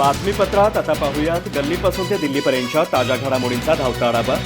बातमीपत्रात आता पाहूयात. गल्लीपासून ते दिल्लीपर्यंतच्या ताज्या घडामोडींचा धावता आढावा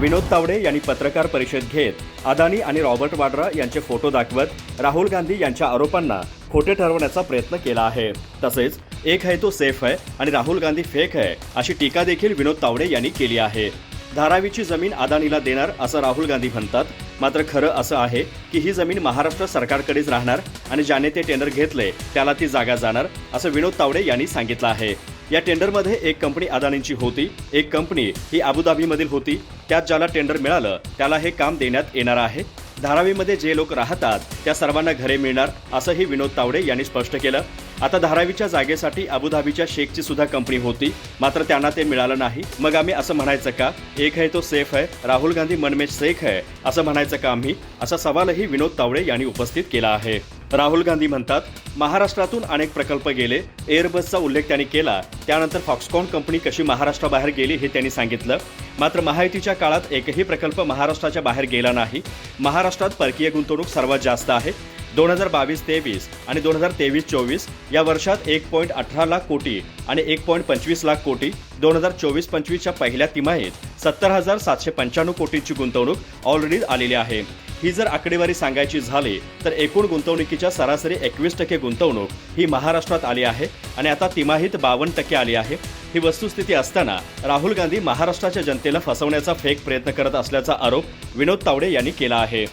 विनोद तावडे यांनी पत्रकार परिषद घेत अदानी आणि रॉबर्ट वाड्रा यांचे फोटो दाखवत राहुल गांधी यांच्या आरोपांना खोटे ठरवण्याचा प्रयत्न केला आहे. तसेच एक है तो सेफ है आणि राहुल गांधी फेक है अशी टीका देखील विनोद तावडे यांनी केली आहे. धारावीची जमीन अदानीला देणार असं राहुल गांधी म्हणतात. मात्र खरं असं आहे की ही जमीन महाराष्ट्र सरकारकडेच राहणार आणि ज्याने ते टेंडर घेतले त्याला ती जागा जाणार असं विनोद तावडे यांनी सांगितलं आहे. या टेंडरमध्ये एक कंपनी अदानींची होती एक कंपनी ही अबुधाबीमधील होती. त्यात ज्याला टेंडर मिळालं त्याला हे काम देण्यात येणार आहे. धारावीमध्ये जे लोक राहतात त्या सर्वांना घरे मिळणार असंही विनोद तावडे यांनी स्पष्ट केलं. आता धारावीच्या जागेसाठी अबुधाबीच्या शेखची सुद्धा कंपनी होती. मात्र त्यांना ते मिळालं नाही. मग आम्ही असं म्हणायचं का? एक है तो सेफ है राहुल गांधी मनमेश शेख है असं म्हणायचं का आम्ही? असा सवालही विनोद तावडे यांनी उपस्थित केला आहे. राहुल गांधी म्हणतात महाराष्ट्रातून अनेक प्रकल्प गेले. एअरबसचा उल्लेख त्यांनी केला. त्यानंतर फॉक्सकॉन कंपनी कशी महाराष्ट्राबाहेर गेली हे त्यांनी सांगितलं. मात्र महायुतीच्या काळात एकही प्रकल्प महाराष्ट्राच्या बाहेर गेला नाही. महाराष्ट्रात परकीय गुंतवणूक सर्वात जास्त आहे. दोन हजार बावीस तेवीस आणि दोन हजार तेवीस चोवीस या वर्षात एक पॉईंट अठरा लाख कोटी आणि एक पॉईंट पंचवीस लाख कोटी दोन हजार चोवीस पंचवीसच्या पहिल्या तिमाहीत सत्तर हजार सातशे पंच्याण्णव कोटींची गुंतवणूक ऑलरेडी आलेली आहे. ही जर आकडेवारी सांगायची झाली तर एकूण गुंतवणुकीच्या सरासरी एकवीस टक्के गुंतवणूक ही महाराष्ट्रात आली आहे आणि आता तिमाहीत बावन्न टक्के आली आहे. ही वस्तुस्थिती असताना राहुल गांधी महाराष्ट्राच्या जनतेला फसवण्याचा फेक प्रयत्न करत असल्याचा आरोप विनोद तावडे यांनी केला आहे.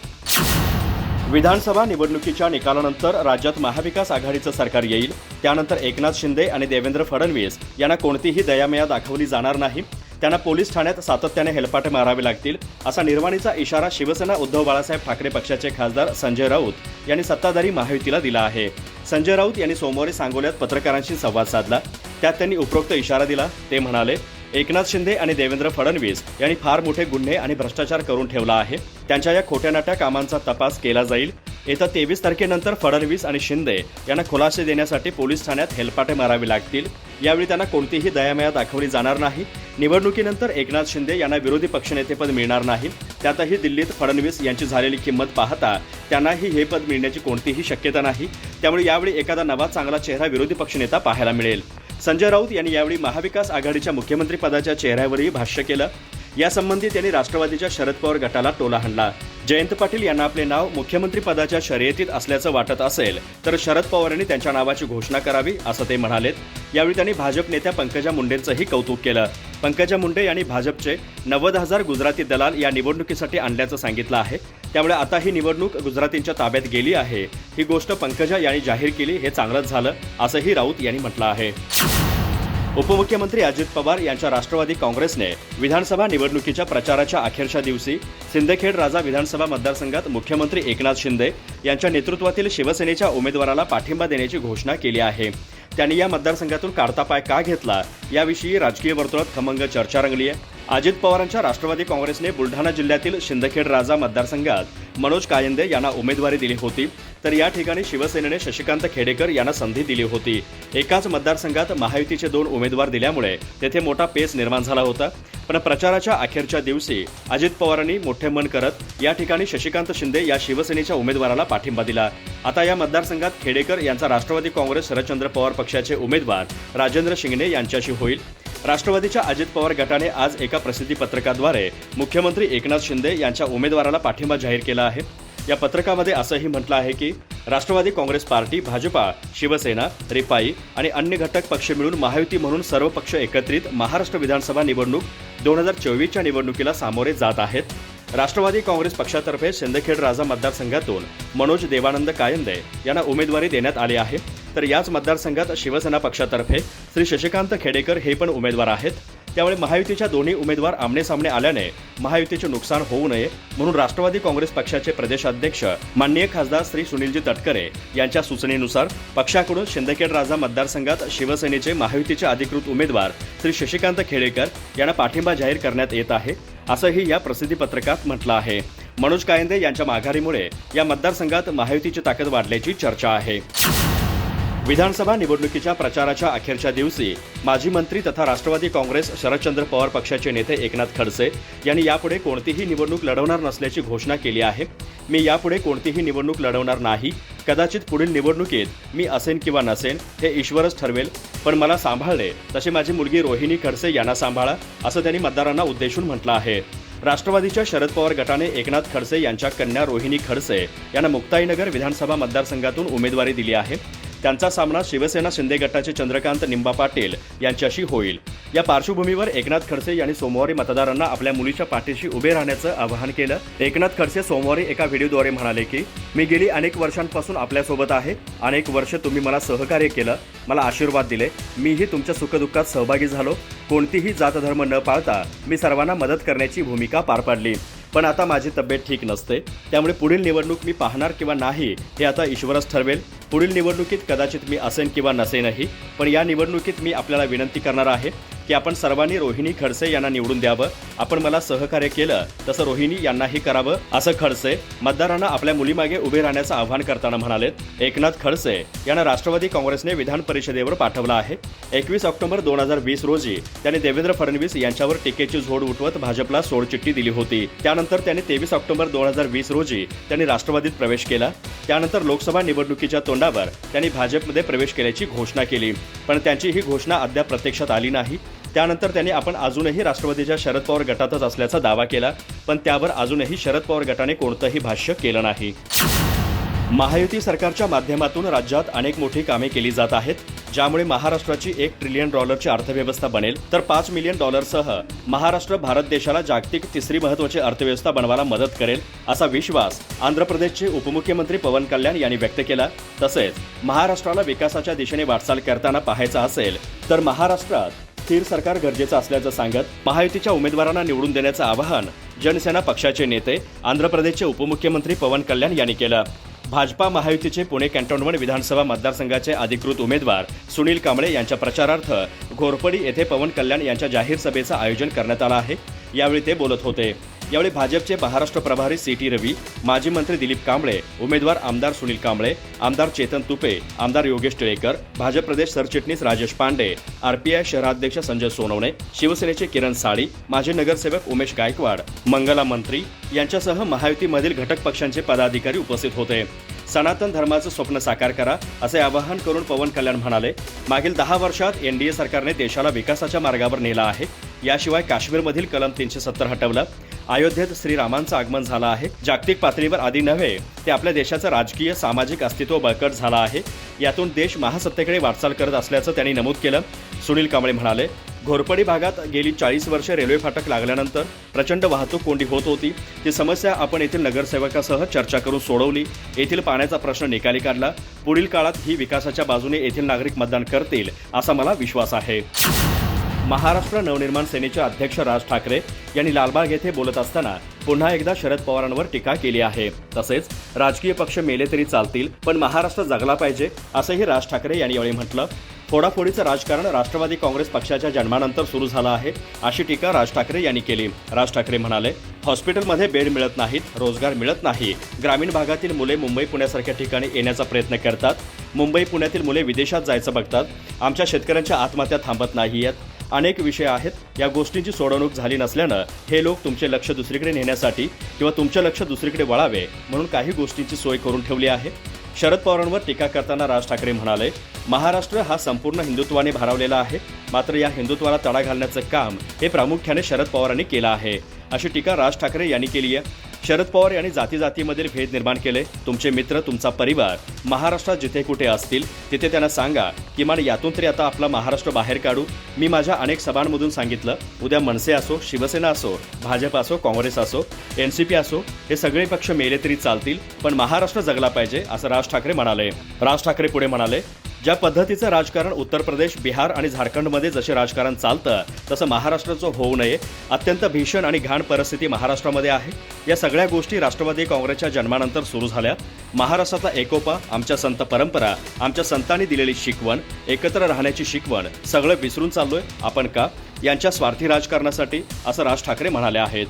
विधानसभा निवडणुकीच्या निकालानंतर राज्यात महाविकास आघाडीचं सरकार येईल त्यानंतर एकनाथ शिंदे आणि देवेंद्र फडणवीस यांना कोणतीही दयामया दाखवली जाणार नाही. त्यांना पोलीस ठाण्यात सातत्याने हेलपाटे मारावे लागतील असा निर्वाणीचा इशारा शिवसेना उद्धव बाळासाहेब ठाकरे पक्षाचे खासदार संजय राऊत यांनी सत्ताधारी महायुतीला दिला आहे. संजय राऊत यांनी सोमवारी सांगोल्यात पत्रकारांशी संवाद साधला. त्यात त्यांनी उपरोक्त इशारा दिला. ते म्हणाले एकनाथ शिंदे आणि देवेंद्र फडणवीस यांनी फार मोठे गुन्हे आणि भ्रष्टाचार करून ठेवला आहे. त्यांच्या या खोट्यानाट्या कामांचा तपास केला जाईल. येत्या तेवीस तारखेनंतर फडणवीस आणि शिंदे यांना खुलासे देण्यासाठी पोलीस ठाण्यात हेलपाटे मारावे लागतील. यावेळी त्यांना कोणतीही दयामया दाखवली जाणार नाही. निवडणुकीनंतर एकनाथ शिंदे यांना विरोधी पक्षनेतेपद मिळणार नाही. त्यातही दिल्लीत फडणवीस यांची झालेली किंमत पाहता त्यांनाही हे पद मिळण्याची कोणतीही शक्यता नाही. त्यामुळे यावेळी एखादा नवा चांगला चेहरा विरोधी पक्षनेता पाहायला मिळेल. संजय राऊत यांनी यावेळी महाविकास आघाडीच्या मुख्यमंत्रीपदाच्या चेहऱ्यावरही भाष्य केलं. यासंबंधी त्यांनी राष्ट्रवादीच्या शरद पवार गटाला टोला हाणला. जयंत पाटील यांना आपले नाव मुख्यमंत्रीपदाच्या शर्यतीत असल्याचं वाटत असेल तर शरद पवार यांनी त्यांच्या नावाची घोषणा करावी असं ते म्हणालेत. यावेळी त्यांनी भाजप नेत्या पंकजा मुंडेंचंही कौतुक केलं. पंकजा मुंडे यांनी भाजपचे नव्वद हजार गुजराती दलाल या निवडणुकीसाठी आणल्याचं सांगितलं आहे. त्यामुळे आता ही निवडणूक गुजरातींच्या ताब्यात गेली आहे. ही गोष्ट पंकजा यांनी जाहीर केली हे चांगलंच झालं असंही राऊत यांनी म्हटलं आहे. उपमुख्यमंत्री अजित पवार यांच्या राष्ट्रवादी काँग्रेसने विधानसभा निवडणुकीच्या प्रचाराच्या अखेरच्या दिवशी सिंदखेड राजा विधानसभा मतदारसंघात मुख्यमंत्री एकनाथ शिंदे यांच्या नेतृत्वातील शिवसेनेच्या उमेदवाराला पाठिंबा देण्याची घोषणा केली आहे. त्यांनी या मतदारसंघातून काढता पाय का घेतला? याविषयी राजकीय वर्तुळात खमंग चर्चा रंगली आहे अजित पवारांच्या राष्ट्रवादी काँग्रेसने बुलढाणा जिल्ह्यातील शिंदखेड राजा मतदारसंघात मनोज कायंदे यांना उमेदवारी दिली होती. तर या ठिकाणी शिवसेनेने शशिकांत खेडेकर यांना संधी दिली होती. एकाच मतदारसंघात महायुतीचे दोन उमेदवार दिल्यामुळे तेथे मोठा पेच निर्माण झाला होता. पण प्रचाराच्या अखेरच्या दिवशी अजित पवारांनी मोठे मन करत या ठिकाणी शशिकांत शिंदे या शिवसेनेच्या उमेदवाराला पाठिंबा दिला. आता या मतदारसंघात खेडेकर यांचा राष्ट्रवादी काँग्रेस शरदचंद्र पवार पक्षाचे उमेदवार राजेंद्र शिंगणे यांच्याशी होईल. राष्ट्रवादीच्या अजित पवार गटाने आज एका प्रसिद्धी पत्रकाद्वारे मुख्यमंत्री एकनाथ शिंदे यांच्या उमेदवाराला पाठिंबा जाहीर केला आहे. या पत्रकामध्ये असंही म्हटलं आहे की राष्ट्रवादी काँग्रेस पार्टी भाजपा शिवसेना रिपाई आणि अन्य घटक पक्ष मिळून महायुती म्हणून सर्व पक्ष एकत्रित महाराष्ट्र विधानसभा निवडणूक दोन हजार चोवीसच्या निवडणुकीला सामोरे जात आहेत. राष्ट्रवादी काँग्रेस पक्षातर्फे सिंदखेड राजा मतदारसंघातून मनोज देवानंद कायंदे यांना उमेदवारी देण्यात आली आहे. तर याच मतदारसंघात शिवसेना पक्षातर्फे श्री शशिकांत खेडेकर हे पण उमेदवार आहेत. त्यामुळे महायुतीच्या दोन्ही उमेदवार आमनेसामने आल्याने महायुतीचे नुकसान होऊ नये म्हणून राष्ट्रवादी काँग्रेस पक्षाचे प्रदेशाध्यक्ष माननीय खासदार श्री सुनीलजी तटकरे यांच्या सूचनेनुसार पक्षाकडून शिंदखेड राजा मतदारसंघात शिवसेनेचे महायुतीचे अधिकृत उमेदवार श्री शशिकांत खेडेकर यांना पाठिंबा जाहीर करण्यात येत आहे असंही या प्रसिद्धी पत्रकात म्हटलं आहे. मनोज कायंदे यांच्या माघारीमुळे या मतदारसंघात महायुतीची ताकद वाढल्याची चर्चा आहे. विधानसभा निवडणुकीच्या प्रचाराच्या अखेरच्या दिवशी माजी मंत्री तथा राष्ट्रवादी काँग्रेस शरदचंद्र पवार पक्षाचे नेते एकनाथ खडसे यांनी यापुढे कोणतीही निवडणूक लढवणार नसल्याची घोषणा केली आहे. मी यापुढे कोणतीही निवडणूक लढवणार नाही. कदाचित पुढील निवडणुकीत मी असेन किंवा नसेन हे ईश्वरच ठरवेल. पण मला सांभाळले तशी माझी मुलगी रोहिणी खडसे यांना सांभाळा असं त्यांनी मतदारांना उद्देशून म्हटलं आहे. राष्ट्रवादीच्या शरद पवार गटाने एकनाथ खडसे यांच्या कन्या रोहिणी खडसे यांना मुक्ताईनगर विधानसभा मतदारसंघातून उमेदवारी दिली आहे. त्यांचा सामना शिवसेना शिंदे गटाचे चंद्रकांत निंबा पाटील यांच्याशी होईल. या पार्श्वभूमीवर एकनाथ खडसे यांनी सोमवारी मतदारांना आपल्या मुलीच्या पाठीशी उभे राहण्याचं आवाहन केलं. एकनाथ खडसे सोमवारी एका व्हिडिओद्वारे म्हणाले की मी गेली अनेक वर्षांपासून आपल्यासोबत आहे. अनेक वर्ष तुम्ही मला सहकार्य केलं मला आशीर्वाद दिले. मीही तुमच्या सुखदुःखात सहभागी झालो. कोणतीही जात धर्म न पाळता मी सर्वांना मदत करण्याची भूमिका पार पाडली. पण आता माझी तब्येत ठीक नसते. त्यामुळे पुढील निवडणूक मी पाहणार किंवा नाही हे आता ईश्वरच ठरवेल. पुढील निवडणुकीत कदाचित मी असेन किंवा नसेनही पण या निवडणुकीत मी आपल्याला विनंती करणार आहे. की आपण सर्वांनी रोहिणी खडसे यांना निवडून द्यावं. आपण मला सहकार्य केलं तसं रोहिणी यांनाही करावं असं खडसे मतदारांना आपल्या मुलीमागे उभे राहण्याचं आवाहन करताना म्हणालेत. एकनाथ खडसे यांना राष्ट्रवादी काँग्रेसने विधान परिषदेवर पाठवलं आहे. एकवीस ऑक्टोबर दोन हजार वीस रोजी त्यांनी देवेंद्र फडणवीस यांच्यावर टीकेची झोड उठवत भाजपला सोडचिठ्ठी दिली होती. त्यानंतर त्यांनी तेवीस ऑक्टोबर दोन हजार वीस रोजी त्यांनी राष्ट्रवादीत प्रवेश केला. त्यानंतर लोकसभा निवडणुकीच्या तोंडावर त्यांनी भाजपमध्ये प्रवेश केल्याची घोषणा केली. पण त्यांची ही घोषणा अद्याप प्रत्यक्षात आली नाही. त्यानंतर त्यांनी आपण अजूनही राष्ट्रवादीच्या शरद पवार गटातच असल्याचा दावा केला पण त्यावर अजूनही शरद पवार गटाने कोणतंही भाष्य केलं नाही. महायुती सरकारच्या माध्यमातून राज्यात अनेक मोठी कामे केली जात आहेत ज्यामुळे महाराष्ट्राची एक ट्रिलियन डॉलरची अर्थव्यवस्था बनेल. तर पाच मिलियन डॉलरसह महाराष्ट्र भारत देशाला जागतिक तिसरी महत्वाची अर्थव्यवस्था बनवायला मदत करेल असा विश्वास आंध्र प्रदेशचे उपमुख्यमंत्री पवन कल्याण यांनी व्यक्त केला. तसेच महाराष्ट्राला विकासाच्या दिशेने वाटचाल करताना पाहायचा असेल तर महाराष्ट्रात स्थिर सरकार गरजेचं असल्याचं सांगत महायुतीच्या उमेदवारांना निवडून देण्याचं आवाहन जनसेना पक्षाचे नेते आंध्र प्रदेशचे उपमुख्यमंत्री पवन कल्याण यांनी केलं. भाजपा महायुतीचे पुणे कॅन्टोन्मेंट विधानसभा मतदारसंघाचे अधिकृत उमेदवार सुनील कांबळे यांच्या प्रचारार्थ घोरपडी येथे पवन कल्याण यांच्या जाहीर सभेचं आयोजन करण्यात आलं आहे. यावेळी ते बोलत होते. यावेळी भाजपचे महाराष्ट्र प्रभारी सी टी रवी माजी मंत्री दिलीप कांबळे उमेदवार आमदार सुनील कांबळे आमदार चेतन तुपे आमदार योगेश टिळेकर भाजप प्रदेश सरचिटणीस राजेश पांडे आरपीआय शहराध्यक्ष संजय सोनवणे शिवसेनेचे किरण साळी माजी नगरसेवक उमेश गायकवाड मंगला मंत्री यांच्यासह महायुतीमधील घटक पक्षांचे पदाधिकारी उपस्थित होते. सनातन धर्माचं स्वप्न साकार करा असे आवाहन करून पवन कल्याण म्हणाले मागील दहा वर्षात एनडीए सरकारने देशाला विकासाच्या मार्गावर नेला आहे. याशिवाय काश्मीरमधील कलम तीनशे सत्तर हटवलं अयोध्येत श्रीरामांचं आगमन झालं आहे. जागतिक पातळीवर आधी नव्हे ते आपल्या देशाचं राजकीय सामाजिक अस्तित्व बळकट झालं आहे. यातून देश महासत्तेकडे वाटचाल करत असल्याचं त्यांनी नमूद केलं. सुनील कांबळे म्हणाले घोरपडी भागात गेली चाळीस वर्षे रेल्वे फाटक लागल्यानंतर प्रचंड वाहतूक कोंडी होत होती. ती समस्या आपण येथील नगरसेवकासह चर्चा करून सोडवली. येथील पाण्याचा प्रश्न निकाली काढला. पुढील काळात ही विकासाच्या बाजूने येथील नागरिक मतदान करतील असा मला विश्वास आहे. महाराष्ट्र नवनिर्माण सेनेचे अध्यक्ष राज ठाकरे यांनी लालबाग येथे बोलत असताना पुन्हा एकदा शरद पवारांवर टीका केली आहे. तसेच राजकीय पक्ष मेले तरी चालतील पण महाराष्ट्र जगला पाहिजे असंही राज ठाकरे यांनी यावेळी म्हटलं. फोडाफोडीचं राजकारण राष्ट्रवादी काँग्रेस पक्षाच्या जन्मानंतर सुरू झालं आहे अशी टीका राज ठाकरे यांनी केली. राज ठाकरे म्हणाले हॉस्पिटलमध्ये बेड मिळत नाहीत रोजगार मिळत नाही. ग्रामीण भागातील मुले मुंबई पुण्यासारख्या ठिकाणी येण्याचा प्रयत्न करतात. मुंबई पुण्यातील मुले विदेशात जायचं बघतात. आमच्या शेतकऱ्यांच्या आत्महत्या थांबत नाही आहेत अनेक विषय आहेत. या गोष्टींची सोडवणूक झाली नसल्यानं हे लोक तुमचे लक्ष दुसरीकडे नेण्यासाठी किंवा तुमचे लक्ष दुसरीकडे वळावे म्हणून काही गोष्टींची सोय करून ठेवली आहे. शरद पवारांवर टीका करताना राज ठाकरे म्हणाले महाराष्ट्र हा संपूर्ण हिंदुत्वाने भारावलेला आहे. मात्र या हिंदुत्वाला तडा घालण्याचं काम हे प्रामुख्याने शरद पवारांनी केलं आहे. अशी टीका राज ठाकरे यांनी केली आहे. शरद पवार यांनी जाती जातीमधील भेद निर्माण केले. तुमचे मित्र तुमचा परिवार महाराष्ट्रात जिथे कुठे असतील तिथे त्यांना सांगा किमान यातून तरी आता आपला महाराष्ट्र बाहेर काढू. मी माझ्या अनेक सभांमधून सांगितलं. उद्या मनसे असो शिवसेना असो भाजप असो काँग्रेस असो एन सी पी असो हे सगळे पक्ष मेले तरी चालतील पण महाराष्ट्र जगला पाहिजे असं राज ठाकरे म्हणाले. राज ठाकरे पुढे म्हणाले ज्या पद्धतीचं राजकारण उत्तर प्रदेश बिहार आणि झारखंडमध्ये जसे राजकारण चालतं तसं महाराष्ट्राचं होऊ नये. अत्यंत भीषण आणि घाण परिस्थिती महाराष्ट्रामध्ये आहे. या सगळ्या गोष्टी राष्ट्रवादी काँग्रेसच्या जन्मानंतर सुरू झाल्या. महाराष्ट्राचा एकोपा आमच्या संत परंपरा आमच्या संतांनी दिलेली शिकवण एकत्र राहण्याची शिकवण सगळं विसरून चाललोय आपण का? यांच्या स्वार्थी राजकारणासाठी असं राज ठाकरे म्हणाले आहेत.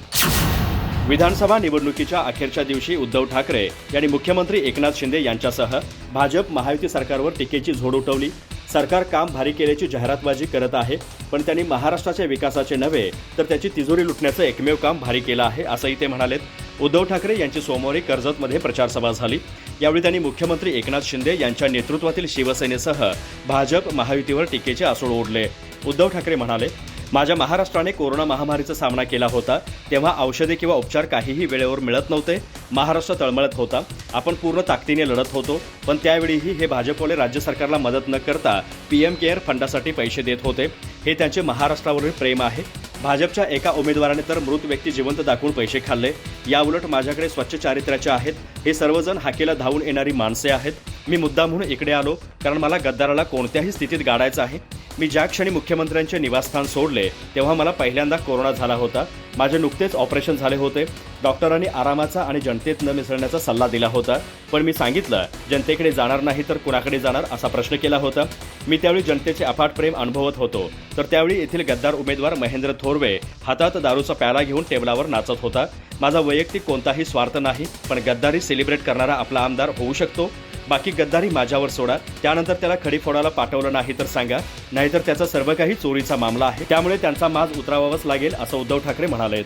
विधानसभा निवडणुकीच्या अखेरच्या दिवशी उद्धव ठाकरे यांनी मुख्यमंत्री एकनाथ शिंदे यांच्यासह भाजप महायुती सरकारवर टीकेची झोड उठवली. सरकार काम भारी केल्याची जाहिरातबाजी करत आहे पण त्यांनी महाराष्ट्राच्या विकासाचे नव्हे तर त्याची तिजोरी लुटण्याचं एकमेव काम भारी केलं आहे असंही ते म्हणालेत. उद्धव ठाकरे यांची सोमवारी कर्जतमध्ये प्रचारसभा झाली. यावेळी त्यांनी मुख्यमंत्री एकनाथ शिंदे यांच्या नेतृत्वातील शिवसेनेसह भाजप महायुतीवर टीकेचे आसूड ओढले. उद्धव ठाकरे म्हणाले माझ्या महाराष्ट्राने कोरोना महामारीचा सामना केला होता तेव्हा औषधे किंवा उपचार काहीही वेळेवर मिळत नव्हते महाराष्ट्र तळमळत होता. आपण पूर्ण ताकदीने लढत होतो पण त्यावेळीही हे भाजपवाले राज्य सरकारला मदत न करता पी एम केअर फंडासाठी पैसे देत होते. हे त्यांचे महाराष्ट्रावरील प्रेम आहे. भाजपच्या एका उमेदवाराने तर मृत व्यक्ती जिवंत दाखवून पैसे खाल्ले. याउलट माझ्याकडे स्वच्छ चारित्र्याचे आहेत. हे सर्वजण हाकेला धावून येणारी माणसे आहेत. मी मुद्दा म्हणून इकडे आलो कारण मला गद्दाराला कोणत्याही स्थितीत गाडायचं आहे. मी ज्या क्षणी मुख्यमंत्र्यांचे निवासस्थान सोडले तेव्हा मला पहिल्यांदा कोरोना झाला होता. माझे नुकतेच ऑपरेशन झाले होते. डॉक्टरांनी आरामाचा आणि जनतेत न मिसळण्याचा सल्ला दिला होता. पण मी सांगितलं जनतेकडे जाणार नाही तर कुणाकडे जाणार असा प्रश्न केला होता. मी त्यावेळी जनतेचे अफाट प्रेम अनुभवत होतो. तर त्यावेळी येथील गद्दार उमेदवार महेंद्र थोरवे हातात दारूचा प्याला घेऊन टेबलावर नाचत होता. माझा वैयक्तिक कोणताही स्वार्थ नाही पण गद्दारी सेलिब्रेट करणारा आपला आमदार होऊ शकतो. बाकी गद्दारी माझ्यावर सोडा. त्यानंतर त्याला खडीफोडाला पाठवलं नाही तर सांगा. नाहीतर त्याचा सर्व काही चोरीचा मामला आहे. त्यामुळे त्यांचा माज उतरावाच लागेल असं उद्धव ठाकरे म्हणाले.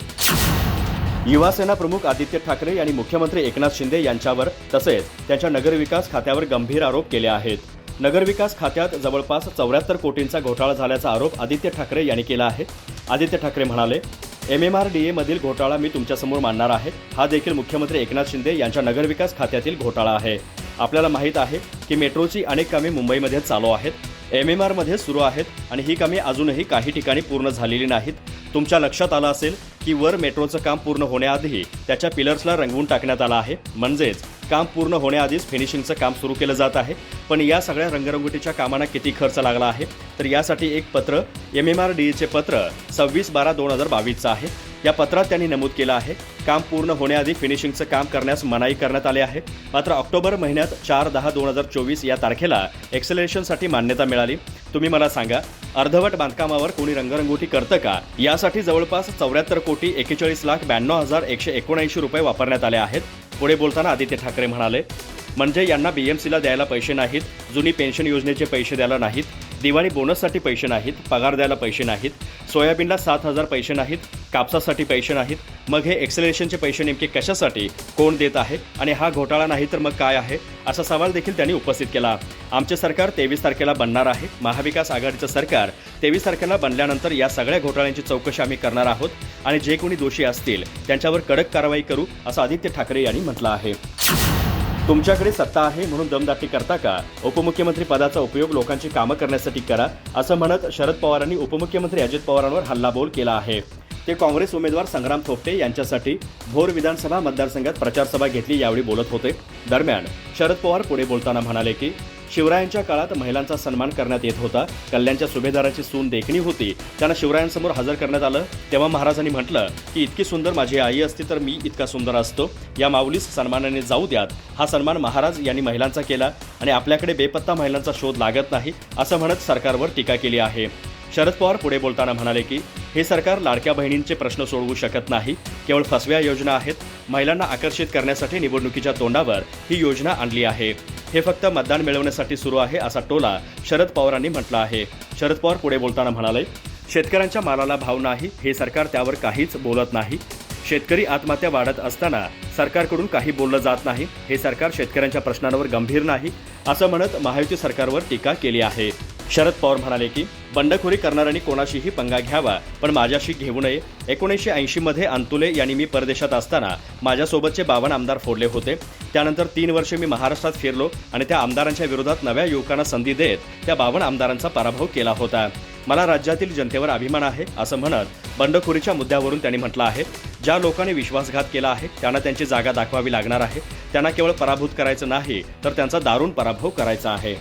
युवासेना प्रमुख आदित्य ठाकरे यांनी मुख्यमंत्री एकनाथ शिंदे यांच्यावर तसेच त्यांच्या नगरविकास खात्यावर गंभीर आरोप केले आहेत. नगरविकास खात्यात जवळपास चौऱ्याहत्तर कोटींचा घोटाळा झाल्याचा आरोप आदित्य ठाकरे यांनी केला आहे. आदित्य ठाकरे म्हणाले M M R D A मधील घोटाळा मी तुमच्यासमोर मांडणार आहे. हा देखील मुख्यमंत्री एकनाथ शिंदे यांच्या नगरविकास खात्यातील घोटाळा आहे. आपल्याला माहीत आहे की मेट्रोची अनेक कामे मुंबईमध्ये चालू आहेत. एम एम आरमध्ये सुरू आहेत आणि ही कामे अजूनही काही ठिकाणी पूर्ण झालेली नाहीत. तुमच्या लक्षात आलं असेल की वर मेट्रोचं काम पूर्ण होण्याआधी त्याच्या पिलर्सला रंगवून टाकण्यात आलं आहे. म्हणजेच काम पूर्ण होण्याआधीच फिनिशिंगचं काम सुरू केलं जात आहे. पण या सगळ्या रंगरंगोटीच्या कामांना किती खर्च लागला आहे? तर यासाठी एक पत्र एम एम आर डीचे पत्र सव्वीस बारा दोन हजार बावीसचं आहे. या पत्रात त्यांनी नमूद केलं आहे. काम पूर्ण होण्याआधी फिनिशिंगचं काम करण्यास मनाई करण्यात आली आहे. मात्र ऑक्टोबर महिन्यात चार दहा दोन हजार चोवीस या तारखेला एक्सेलरेशनसाठी मान्यता मिळाली. तुम्ही मला सांगा अर्धवट बांधकामावर कोणी रंगरंगोटी करतं का? यासाठी जवळपास चौऱ्याहत्तर कोटी एकेचाळीस लाख ब्याण्णव हजार एकशे एकोणऐंशी रुपये वापरण्यात आले आहेत. पुढे बोलताना आदित्य ठाकरे म्हणाले म्हणजे यांना बीएमसीला द्यायला पैसे नाहीत जुनी पेन्शन योजनेचे पैसे द्यायला नाहीत दिवाळी बोनससाठी पैसे नाहीत पगार द्यायला पैसे नाहीत सोयाबीनला सात हजार पैसे नाहीत कापसासाठी पैसे नाहीत. मग हे एक्सेलरेशनचे पैसे नेमके कशासाठी कोण देत आहे आणि हा घोटाळा नाही तर मग काय आहे असा सवाल देखील त्यांनी उपस्थित केला. आमचे सरकार तेवीस तारखेला बनणार आहे. महाविकास आघाडीचं सरकार तेवीस तारखेला बनल्यानंतर या सगळ्या घोटाळ्यांची चौकशी आम्ही करणार आहोत आणि जे कोणी दोषी असतील त्यांच्यावर कडक कारवाई करू असं आदित्य ठाकरे यांनी म्हटलं आहे. तुमच्याकडे सत्ता आहे म्हणून दमदाटी करता का? उपमुख्यमंत्री पदाचा उपयोग लोकांची कामं करण्यासाठी करा असं म्हणत शरद पवारांनी उपमुख्यमंत्री अजित पवारांवर हल्लाबोल केला आहे. ते काँग्रेस उमेदवार संग्राम थोपटे यांच्यासाठी भोर विधानसभा मतदारसंघात प्रचारसभा घेतली यावेळी बोलत होते. दरम्यान शरद पवार पुढे बोलताना म्हणाले की शिवरायांच्या काळात महिलांचा सन्मान करण्यात येत होता. कल्याणच्या सुभेदाराची सून देखणी होती. त्यांना शिवरायांसमोर हजर करण्यात आलं. तेव्हा महाराजांनी म्हटलं की इतकी सुंदर माझी आई असती तर मी इतका सुंदर असतो. या माऊलीस सन्मानाने जाऊ द्यात. हा सन्मान महाराज यांनी महिलांचा केला आणि आपल्याकडे बेपत्ता महिलांचा शोध लागत नाही असं म्हणत सरकारवर टीका केली आहे. शरद पवार पुढे बोलताना म्हणाले की हे सरकार लाडक्या बहिणींचे प्रश्न सोडवू शकत नाही. केवळ फसव्या योजना आहेत. महिलांना आकर्षित करण्यासाठी निवडणुकीच्या तोंडावर ही योजना आणली आहे. हे फक्त मतदान मिळवण्यासाठी सुरू आहे असा टोला शरद पवारांनी म्हटला आहे. शरद पवार पुढे बोलताना म्हणाले शेतकऱ्यांच्या मालाला भाव नाही हे सरकार त्यावर काहीच बोलत नाही. शेतकरी आत्महत्या वाढत असताना सरकारकडून काही बोललं जात नाही हे सरकार शेतकऱ्यांच्या प्रश्नांवर गंभीर नाही असं म्हणत महायुती सरकारवर टीका केली आहे. शरद पवार म्हणाले की बंडखोरी करणाऱ्यांनी कोणाशीही पंगा घ्यावा पण माझ्याशी घेऊ नये. एकोणीसशे ऐंशीमध्ये अंतुले यांनी मी परदेशात असताना माझ्यासोबतचे बावन आमदार फोडले होते. त्यानंतर तीन वर्षे मी महाराष्ट्रात फिरलो आणि त्या आमदारांच्या विरोधात नव्या युवकांना संधी देत त्या बावन आमदारांचा पराभव केला होता. मला राज्यातील जनतेवर अभिमान आहे असं म्हणत बंडखोरीच्या मुद्द्यावरून त्यांनी म्हटलं आहे ज्या लोकांनी विश्वासघात केला आहे त्यांना त्यांची जागा दाखवावी लागणार आहे. त्यांना केवळ पराभूत करायचं नाही तर त्यांचा दारुण पराभव करायचा आहे.